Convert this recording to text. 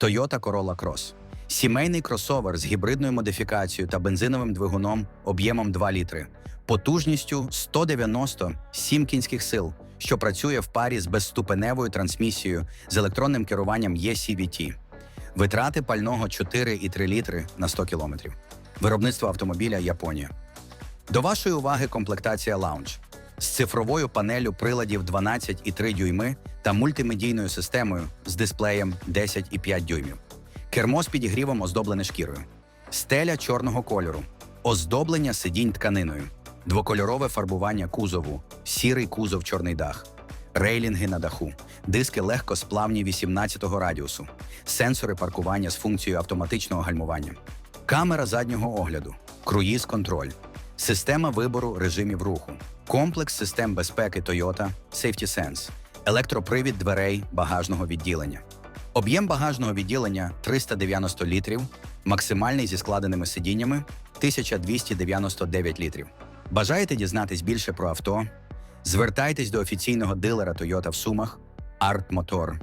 Toyota Corolla Cross. Сімейний кросовер з гібридною модифікацією та бензиновим двигуном об'ємом 2 літри, потужністю 197 кінських сил, що працює в парі з безступеневою трансмісією з електронним керуванням eCVT. Витрати пального 4,3 літри на 100 кілометрів. Виробництво автомобіля Японія. До вашої уваги комплектація лаунж з цифровою панелю приладів 12,3 дюйми та мультимедійною системою з дисплеєм 10,5 дюймів. Кермо з підігрівом оздоблене шкірою. Стеля чорного кольору. Оздоблення сидінь тканиною. Двокольорове фарбування кузову, сірий кузов чорний дах. Рейлінги на даху, диски легкосплавні 18-го радіусу, сенсори паркування з функцією автоматичного гальмування, камера заднього огляду, круїз-контроль, система вибору режимів руху, комплекс систем безпеки Toyota Safety Sense, електропривід дверей багажного відділення. Об'єм багажного відділення 390 літрів, максимальний зі складеними сидіннями 1299 літрів. Бажаєте дізнатись більше про авто? Звертайтесь до офіційного дилера Toyota в Сумах Art Motor